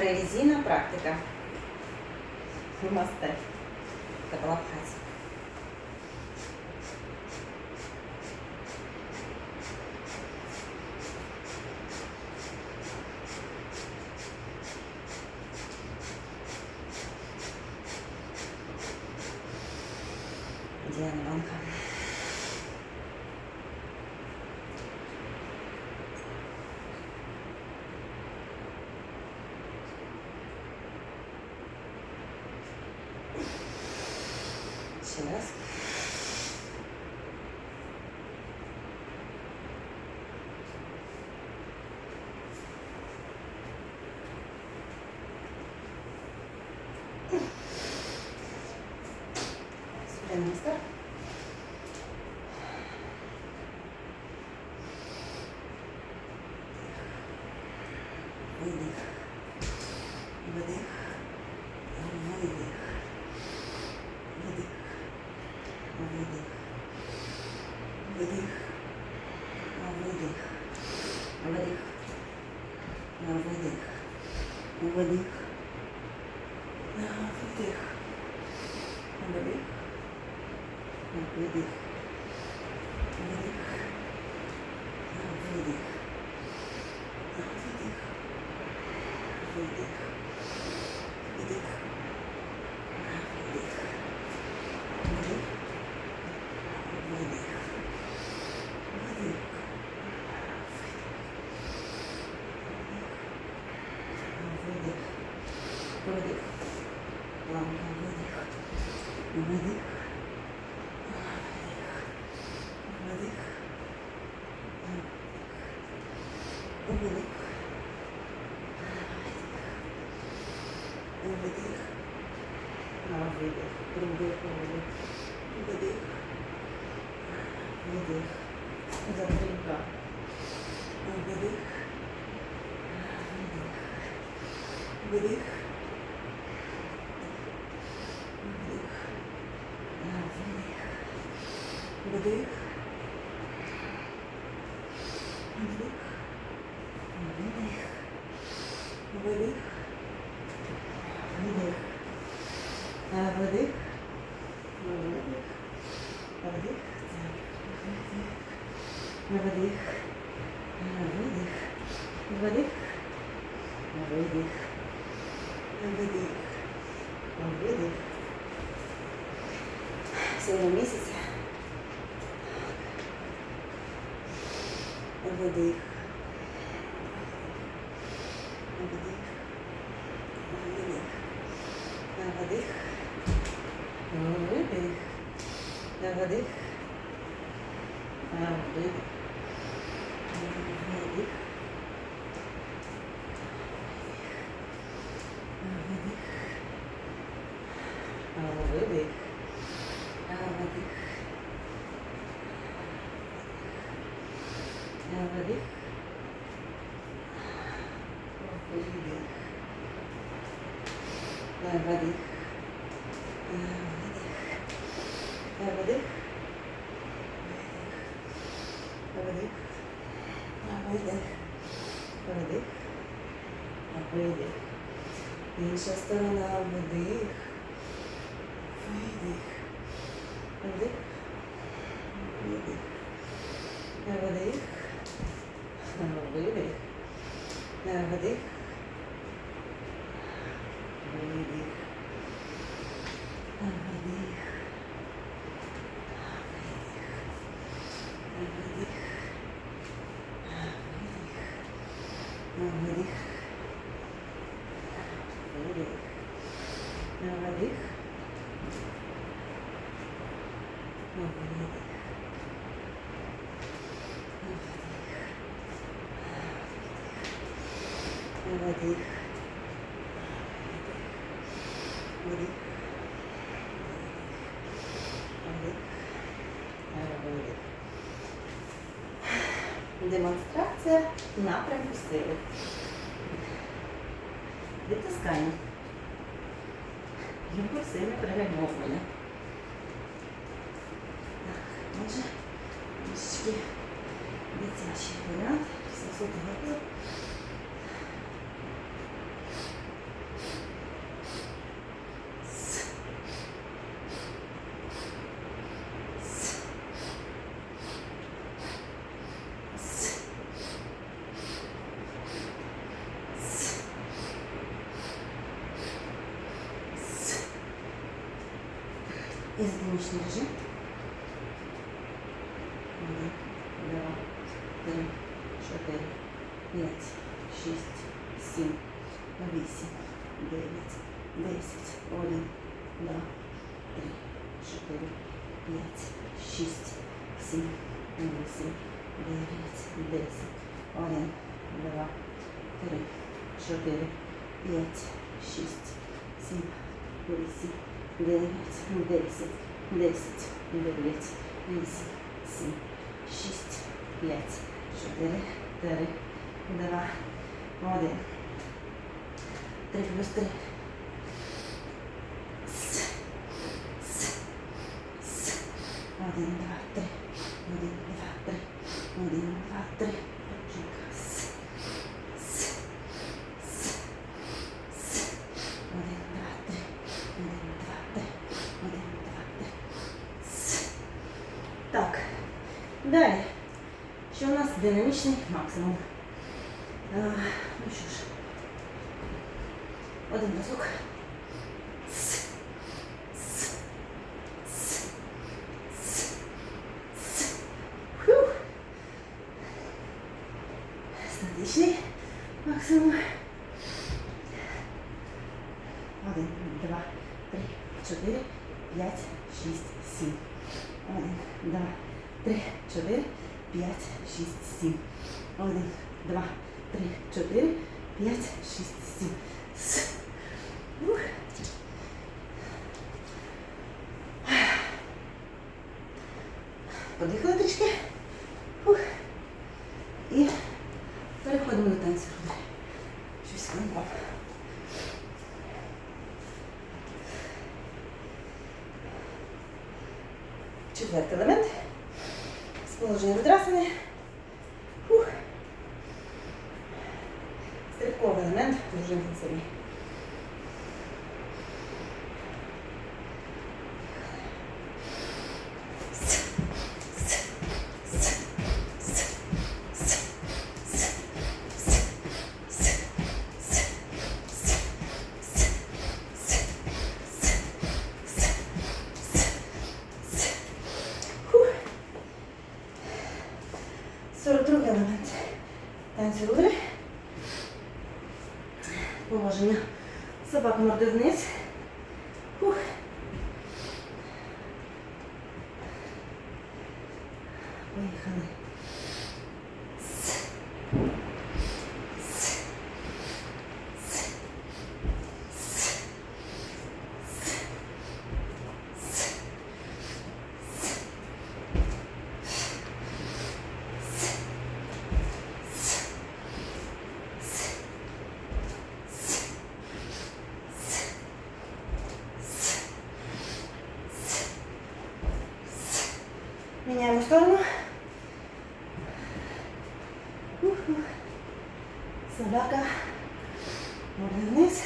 ревізійна практика. Намасте. Кабалабхаці. personas. Muy bien. Muy bien. Muy bien. Выдох. Затримка. два. Выдох. Вдих. Вдих. Видих. Вдих. Видих. Вдих. Видих. Сьогодні місяця. Вдих. Вдих. Вдих. Вдих. Видих. Вдих. Вдих. Вдих. молодых. Выдох. Выдох. Выдох. Выдох. Выдох. Выдох. Інша сторона вдих. Видих. Вдих. Видих. Вдих. Видих. Вдих. Видих. Вдих. Вдих. Вдих. Вдих. Вдих. Вдих. Вдих. Вдих. Вдих. Вдих. Демонстрація напрямку сили. Відтискання. Імпульсивне перегальмовування. трішечки дитячий варіант, 700 градусів. Из режим. Три, чотири, п'ять, шість, сім, вісім, дев'ять, десять, один, два, три, чотири, п'ять, шість, сім, вісім, дев'ять, десять, один, два, три, чотири, п'ять, шість, сім, вісім, дев'ять, десять, десять, дев'ять, вісім, сім, шість, п'ять, 4, 2, 1, 3 плюс 3. С, с, с, 1, 2, 3. Максимум? Ну що ж. Один разок. С, с, с, с, с. Фух. Статичний максимум. Один, два, три, чотири, п'ять, шість, сім. Один, два, три, чотири, п'ять, шість, сім. Один, два, три, чотири, п'ять, шість, сім. С. Ух. Подихали трішки. Собака Собака. Морда вниз.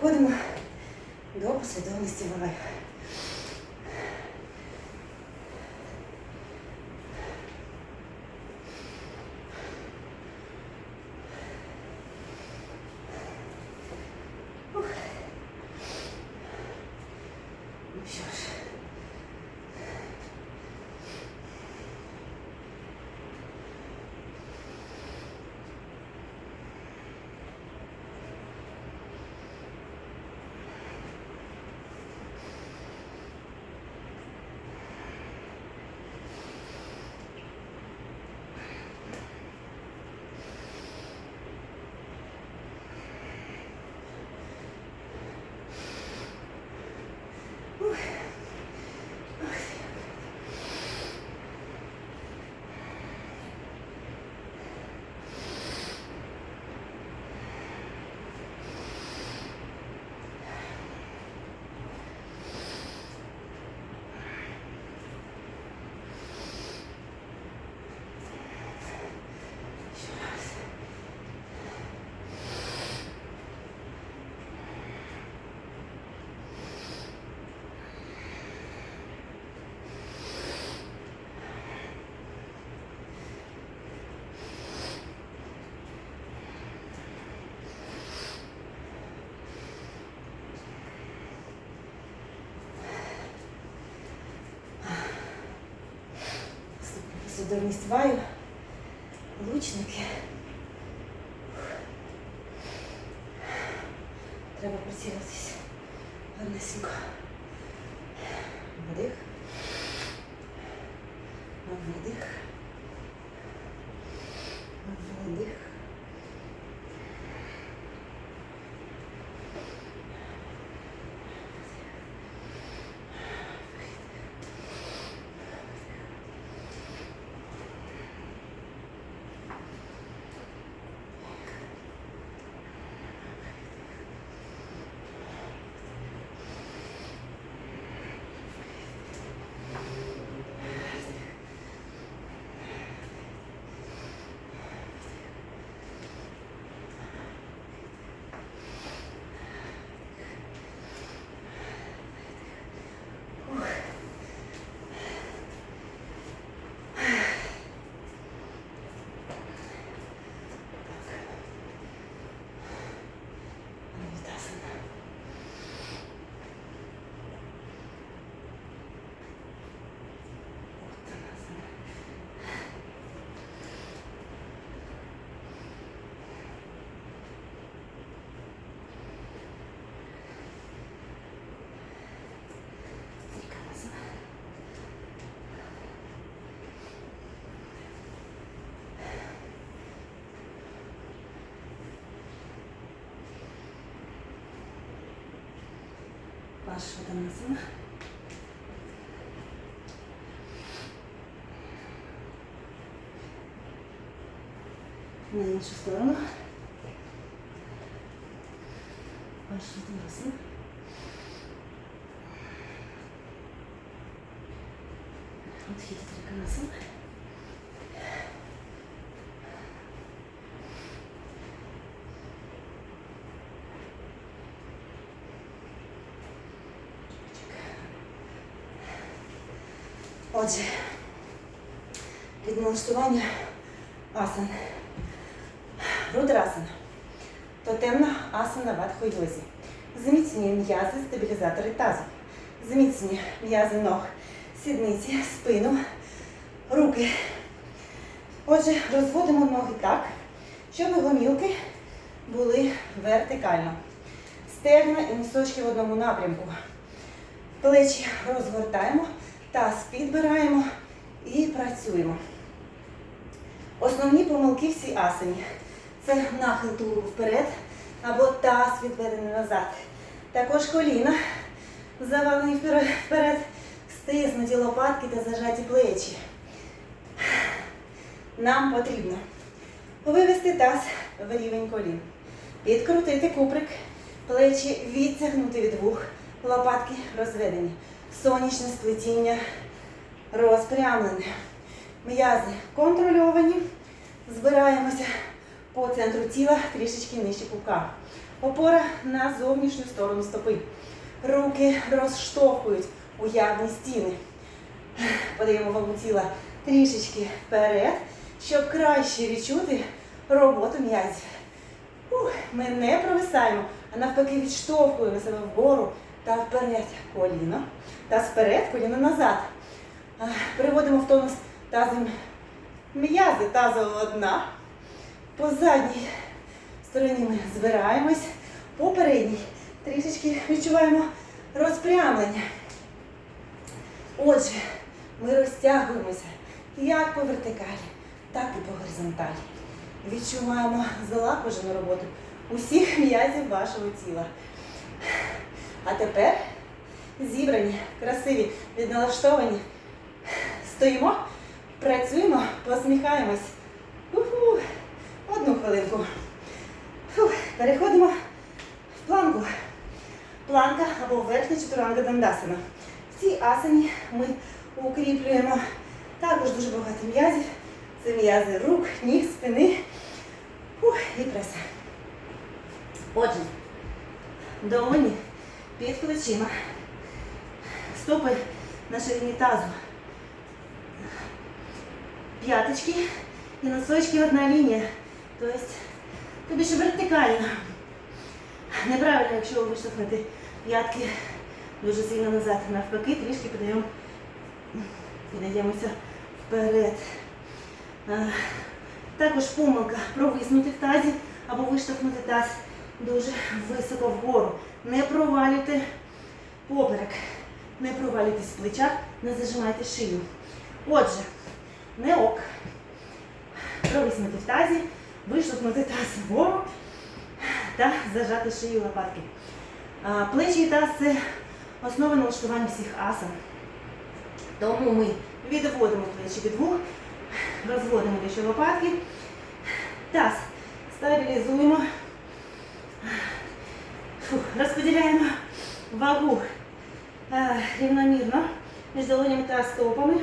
Переходимо до послідовності валаю. Ух. Ну що ж. Ух. Послідовність ваю. Лучники. Треба прицілитись. Гарнесенько. Вдих. Пашваданасана. На іншу сторону. Пашваданасана. Отхід триконасана. Отже, від налаштування асан. Рудрасана. Тотемна асана ватхойозі. Зміцнює м'язи, стабілізатори тазу. Зміцнює м'язи ног, сідниці, спину, руки. Отже, розводимо ноги так, щоб гомілки були вертикально. Стегна і носочки в одному напрямку. Плечі розгортаємо, таз підбираємо і працюємо. Основні помилки всі асані. Це нахил тулубу вперед або таз відведений назад. Також коліна завалені вперед, стиснуті лопатки та зажаті плечі. Нам потрібно вивести таз в рівень колін, підкрутити куприк, плечі відтягнути від вух, лопатки розведені, сонячне сплетіння розпрямлене. М'язи контрольовані. Збираємося по центру тіла трішечки нижче пупка. Опора на зовнішню сторону стопи. Руки розштовхують уявні стіни. Подаємо вагу тіла трішечки вперед, щоб краще відчути роботу м'язів. Ми не провисаємо, а навпаки відштовхуємо себе вгору та вперед. Коліно. Та вперед, коліно назад. А, Приводимо в тонус тазом м'язи тазова одна. По задній стороні ми збираємось. По передній трішечки відчуваємо розпрямлення. Отже, ми розтягуємося як по вертикалі, так і по горизонталі. Відчуваємо залагоджену роботу усіх м'язів вашого тіла. А тепер зібрані, красиві, відналаштовані. Стоїмо, працюємо, посміхаємось. Уху. Одну хвилинку. Фух. Переходимо в планку. Планка або верхня чотуранга дандасана. В цій асані ми укріплюємо також дуже багато м'язів. Це м'язи рук, ніг, спини Фух. і преса. Отже, долоні під плечима. Стопи на ширині тазу. П'яточки і носочки одна лінія. Тобто це більше вертикально. Неправильно, якщо ви виштовхнете п'ятки дуже сильно назад. Навпаки, трішки подаємо, підійдемося вперед. Також помилка провиснути в тазі або виштовхнути таз дуже високо вгору. Не провалюйте поперек, не провалюйтесь в плечах, не зажимайте шию. Отже, не ок. Провиснути в тазі, виштовхнути таз вгору та зажати шию лопатки. Плечі і таз це основа налаштування всіх асан. Тому ми відводимо плечі від вух, розводимо вище лопатки, таз стабілізуємо, Фух, розподіляємо вагу рівномірно між долонями та стопами,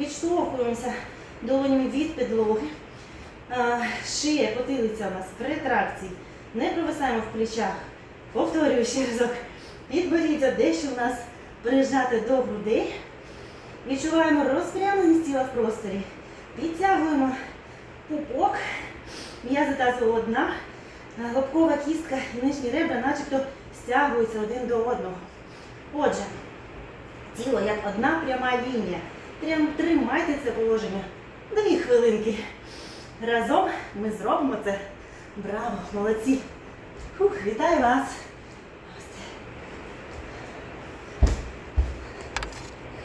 відштовхуємося долонями від підлоги. Е, Шия, потилиця у нас в ретракції. Не провисаємо в плечах. Повторюю ще разок. Підборіддя дещо у нас прижати до грудей. Відчуваємо розпрямленість тіла в просторі. Підтягуємо пупок. М'язи тазового дна. Е, Лобкова кістка і нижні ребра начебто стягуються один до одного. Отже, тіло як одна пряма лінія. Прям тримайте це положення. Дві хвилинки. Разом ми зробимо це. Браво, молодці! Фух, вітаю вас!